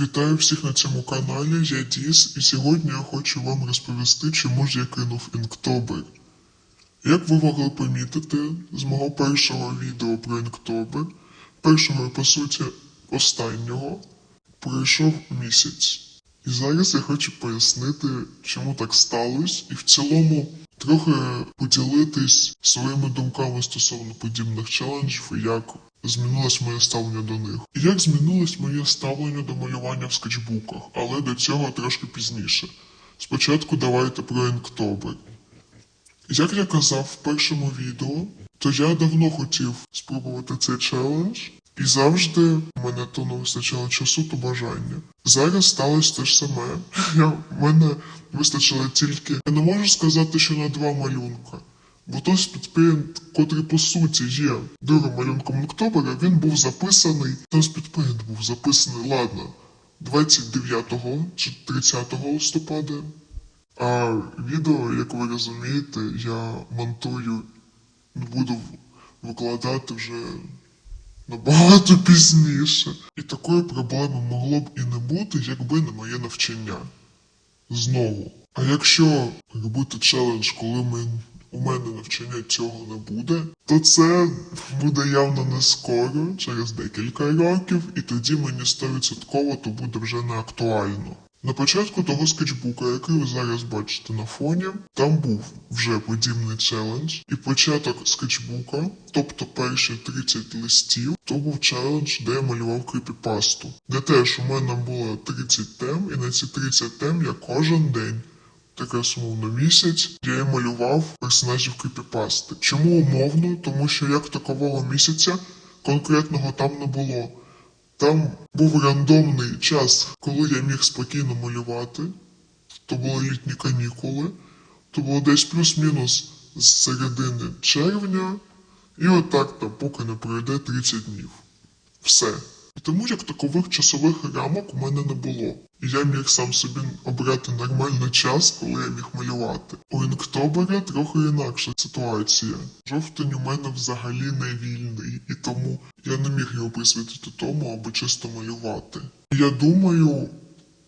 Вітаю всіх на цьому каналі, я Діс, і сьогодні я хочу вам розповісти, чому ж я кинув Інктобер. Як ви могли помітити з мого першого відео про Інктобер, першого і по суті останнього, пройшов місяць. І зараз я хочу пояснити, чому так сталося, і в цілому трохи поділитись своїми думками стосовно подібних челенджів і як змінилось моє ставлення до них. І як змінилось моє ставлення до малювання в скетчбуках, але до цього трошки пізніше. Спочатку давайте про Інктобер. Як я казав в першому відео, то я давно хотів спробувати цей челендж, і завжди мене то не вистачало часу та бажання. Зараз сталося те ж саме. Я, мене вистачило тільки. Я не можу сказати, що на два малюнка. Бо той спідпейнт, котрий по суті є другим малюнком Октобера, він був записаний. Той спідпейнт був записаний, ладно, 29 чи 30 листопада. А відео, як ви розумієте, я монтую, буду викладати вже набагато пізніше. І такої проблеми могло б і не бути, якби не моє навчання. Знову. А якщо робити челендж, коли ми, у мене навчання цього не буде, то це буде явно не скоро, через декілька років, і тоді мені 100% то буде вже не актуально. На початку того скетчбука, який ви зараз бачите на фоні, там був вже подібний челендж, і початок скетчбука, тобто перші 30 листів, то був челендж, де я малював кріпіпасту. Де теж у мене було 30 тем, і на ці 30 тем я кожен день, якраз умовно місяць, я і малював персонажів кріпіпасти. Чому умовно? Тому що як такового місяця конкретного там не було. Там був рандомний час, коли я міг спокійно малювати. То були літні канікули. То було десь плюс-мінус з середини червня. І отак там, поки не пройде 30 днів. Все. Тому як такових часових рамок у мене не було. І я міг сам собі обрати нормальний час, коли я міг малювати. У Інктобера трохи інакша ситуація. Жовтень у мене взагалі не вільний, і тому я не міг його присвятити тому, аби чисто малювати. Я думаю,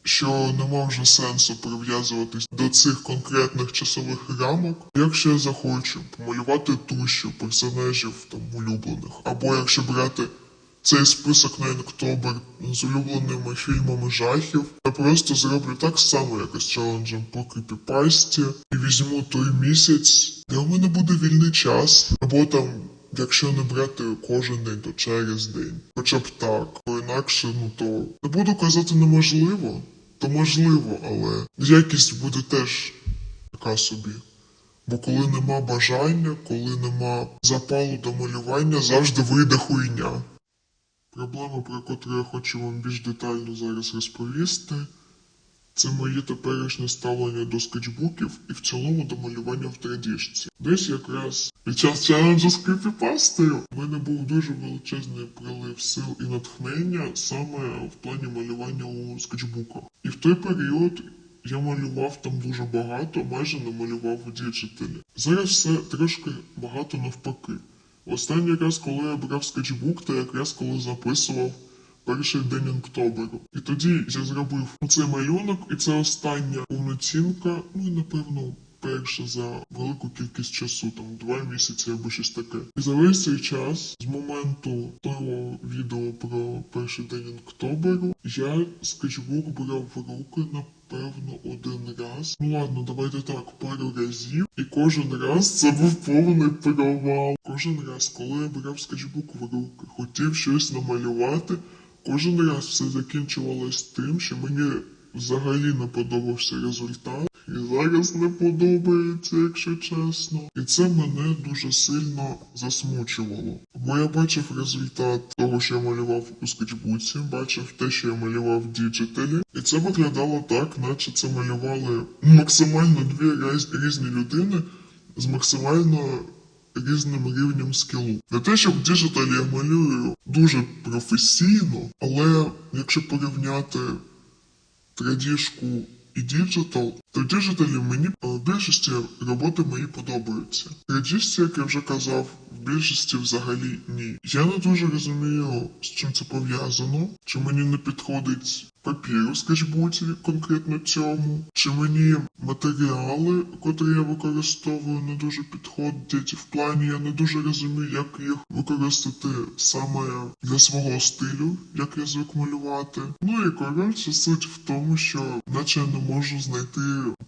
що нема вже сенсу прив'язуватись до цих конкретних часових рамок, якщо я захочу помалювати тушю персонажів там улюблених, або якщо брати цей список на Інктобер з улюбленими фільмами жахів. Я просто зроблю так само, як і челенджем по кріпіпасті, і візьму той місяць, де у мене буде вільний час, або там. Якщо не брати кожен день, то через день. Хоча б так, бо інакше, ну то не буду казати неможливо, то можливо, але якість буде теж така собі. Бо коли нема бажання, коли нема запалу до малювання, завжди вийде хуйня. Проблема, про яку я хочу вам більш детально зараз розповісти, це моє теперішнє ставлення до скетчбуків і в цілому до малювання в традішці. Десь якраз під час челенджу з кріпіпастою в мене був дуже величезний прилив сил і натхнення саме в плані малювання у скетчбуках. І в той період я малював там дуже багато, майже не малював у діджиталі. Зараз все трошки багато навпаки. Останній раз, коли я брав скетчбук, то якраз коли записував перший день Октоберу. І тоді я зробив цей малюнок, і це остання повноцінка, ну і напевно. Перше за велику кількість часу, там два місяці або щось таке. І за весь цей час, з моменту того відео про перший день Октоберу, я скетчбук брав в руки напевно один раз. Ну ладно, давайте так, пару разів. І кожен раз це був повний провал. Кожен раз, коли я брав скетчбук в руки, хотів щось намалювати, кожен раз все закінчувалось тим, що мені взагалі не подобався результат. І зараз не подобається, якщо чесно. І це мене дуже сильно засмучувало. Бо я бачив результат того, що я малював у скетчбуці, бачив те, що я малював в діджиталі. І це виглядало так, наче це малювали максимально дві різ- різні людини з максимально різним рівнем скілу. Не те, що в діджиталі я малюю дуже професійно, але якщо порівняти традішку і діджитал, То діжителі мені в більшості роботи мої подобаються. Реджісті, як я вже казав, в більшості взагалі ні. Я не дуже розумію, з чим це пов'язано, чи мені не підходить папір у скетчбуці конкретно цьому, чи мені матеріали, котрі я використовую, не дуже підходять. В плані я не дуже розумію, як їх використати саме для свого стилю, як я звик малювати. Ну і коротше, суть в тому, що наче я не можу знайти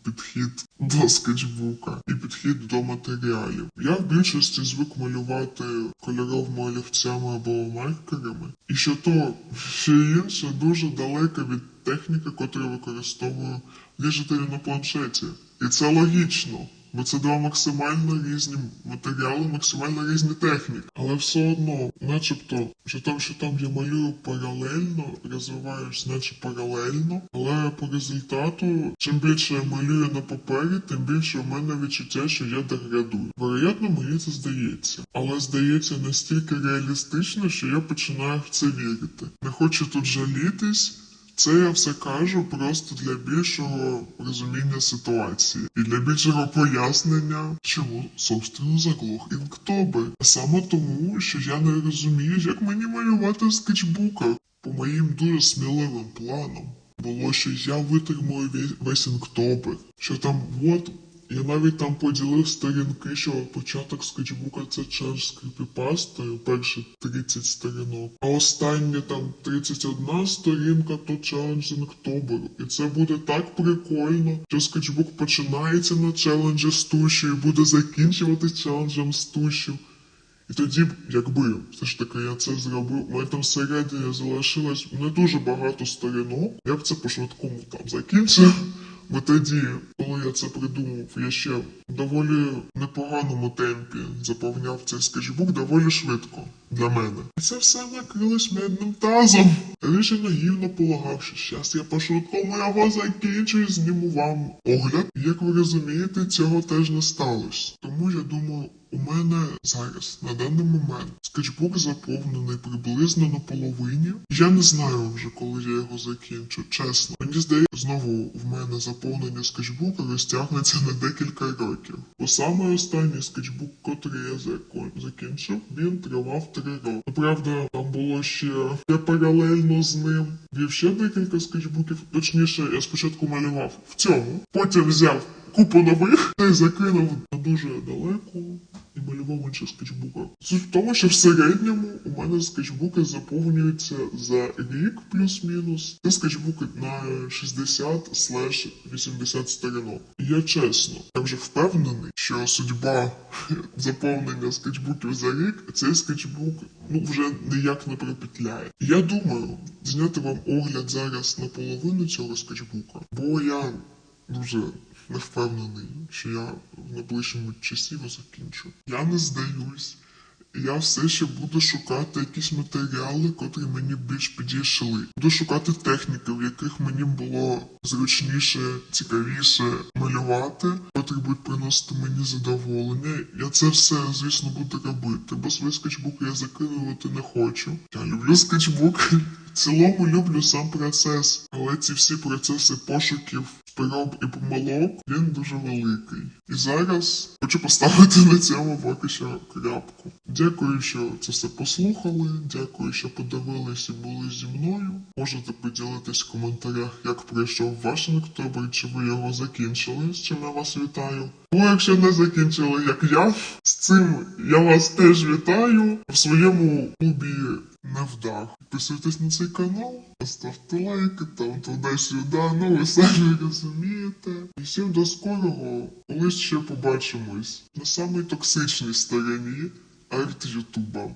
підхід до скетчбука і підхід до матеріалів. Я в більшості звик малювати кольоровими олівцями або маркерами, і що то, що інше дуже далеко від техніки, котру використовую діжителі на планшеті. І це логічно. Бо це два максимально різні матеріали, максимально різні техніки. Але все одно, начебто, що там, що там я малюю паралельно, розвиваюсь, наче паралельно. Але по результату, чим більше я малюю на папері, тим більше в мене відчуття, що я деградую. Вероятно, мені це здається. Але здається настільки реалістично, що я починаю в це вірити. Не хочу тут жалітись. Це я все кажу просто для більшого розуміння ситуації і для більшого пояснення, чому собственно заглох інктоби. А саме тому, що я не розумію, як мені малювати в скетчбуках. По моїм дуже сміливим планам було, що я витримую весь- інктобер, що там от. Я навіть там поділив сторінки, що початок скетчбука це челендж з кріпіпастою, перші 30 сторінок. А останні там 31 сторінка то челендж з інктоберу. І це буде так прикольно, що скетчбук починається на челенджі з тушю і буде закінчуватись челенджем з тушю. І тоді, б, якби все ж таки я це зробив, у мене там всередині залишилось не дуже багато сторінок, я б це по швидкому там закінчив. Бо тоді, коли я це придумав, я ще в доволі непоганому темпі заповняв цей скетчбук доволі швидко для мене. І це все накрилось медним тазом. Лише наївно полагав, що щас я по швидкому його закінчу і зніму вам огляд. Як ви розумієте, цього теж не сталося. Тому я думаю, у мене зараз на даний момент скетчбук заповнений приблизно на половині. Я не знаю вже, коли я його закінчу, чесно. Мені здається, знову в мене заповнення скетчбука розтягнеться на декілька років. Бо саме останній скетчбук, котрий я закінчив, він тривав три роки. Правда, там було ще я паралельно з ним вів ще декілька скетчбуків. Точніше, я спочатку малював в цьому, потім взяв купу нових та й закинув на дуже далеко і малював в інших скетчбуках. Суть в тому, що в середньому у мене скетчбуки заповнюються за рік плюс-мінус. Це скетчбуки на 60 слеш 80 сторінок. І я чесно, я вже впевнений, що судьба заповнення скетчбуків за рік цей скетчбук ну вже ніяк не пропетляє. Я думаю зняти вам огляд зараз на половину цього скетчбука, бо я дуже не впевнений, що я в найближчому часі його закінчу. Я не здаюсь. Я все ще буду шукати якісь матеріали, котрі мені більш підійшли. Буду шукати техніки, в яких мені було зручніше, цікавіше малювати, котрі будуть приносити мені задоволення. Я це все, звісно, буду робити, бо свій скетчбук я закидувати не хочу. Я люблю скетчбук. В цілому люблю сам процес, але ці всі процеси пошуків, спроб і помилок, він дуже великий. І зараз хочу поставити на цьому поки що крапку. Дякую, що це все послухали. Дякую, що подивилися і були зі мною. Можете поділитись в коментарях, як пройшов ваш октобер, чи ви його закінчили, з чим я вас вітаю. Ну, якщо не закінчили, як я, з цим я вас теж вітаю в своєму клубі невдах. Підписуйтесь на цей канал, ставте лайки там туди-сюди, ну ви самі розумієте. І всім до скорого, колись ще побачимось на самій токсичній стороні арт Ютуба.